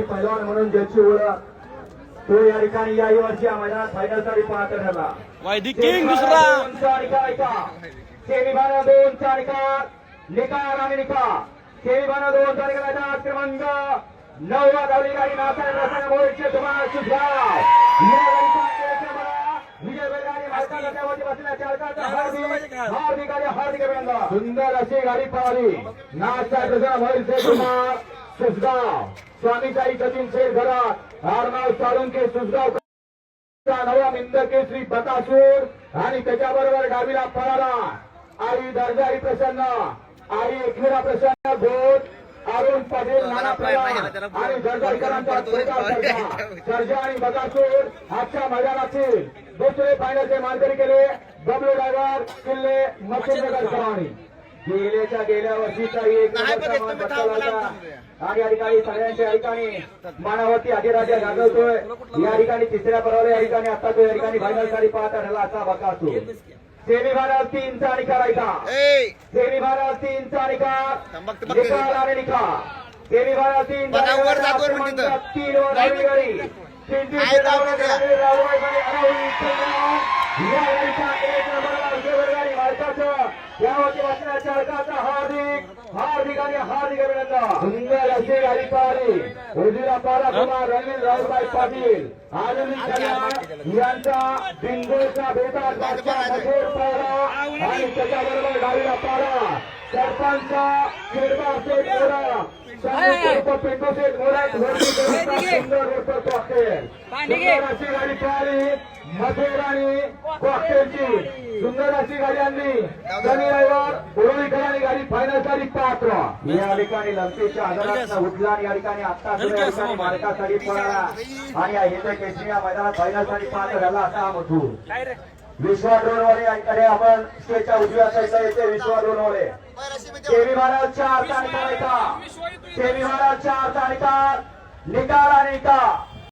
ठिकाणी पहिलवान म्हणून ज्याची ओळख तो या ठिकाणी या वर्षी या मैदानात फायनलसाठी पाहत ठरला किंग दुसरा. दोनचा निकाल निकाल आणि निकाल. दोनचा निकालाचा क्रमांक नववा धावली गाडी नासाने मोहितचे तुम्हाला सुधाव या गाडीचा एक नंबर विजय बैलगाडी मालकाला त्यावरती बसलेल्या चालकाचा हार्दिक हार्दिक आणि हार्दिक अभिनंदन सुंदर अशी गाडी पळाली नाचा प्रजा मोहितचे कुमार सुसगाव स्वामीताई सचिन शेठ घरात आरनाव साळुंके सुसगाव चा नवा मिंद केसरी बकासूर आणि त्याच्याबरोबर डावीला पळाला आई दर्जाई प्रसन्न आई एकमेरा प्रसन्न घोट पटेल नाना प्रयाण आणि छोटा सर्जा आणि बकासूर आजच्या मैदानातील दुसरे फायनलचे मानकरी केले बबलू ड्रायव्हर किल्ले मच्छिंद्रगड सवाणी गेल्याच्या गेल्या वर्षीचा एक. आणि या ठिकाणी सगळ्यांच्या ठिकाणी मानावरती अधिराज्य गाजवतोय. या ठिकाणी तिसऱ्या बरोबर या ठिकाणी आता तो या ठिकाणी फायनलसाठी पाहत ठरला असा बकासूर. सेमी फायनल तीनचा निकाल ऐका सेमी फायनल तीनचा निकाल. निकाल आणि निकाल. बघा, वर जातो हार्दिक हार्दिक आणि हार्दिक अभिनंदन. सुंदर अशी गाडी पाहिली. उजवीला पारा कुमार रणवीर रावसाहेब पाटील. आनंदी कल्याण यांचा बिंदूचा बेटा पारा आणि त्याच्याबरोबर पारा सरपंच शिरबा शेठ मोरा संयुक्त पिंटू शेठ मोरा वरती सुंदर रोड कॉकटेल सुंदर अशी गाडी पाहिली मथुर आणि कॉकटेलची सुंदर अशी गाडी आणली शनी रविवार उरुळीकरांनी गाडी फायनलसाठी पात्र या ठिकाणी लंकेच्या आजारात उठला आणि या ठिकाणी आता सुद्धा या ठिकाणी मालकासाठी पळाला आणि या हिंद केसरी या मैदानात फायनलसाठी पात्र झाला असा हा मथुर विश्वा ड्रोनवाले यांच्याकडे आपण स्टेजच्या उजव्या साईडला येते विश्वा निकाल तारखा निकाल आणि निकाल.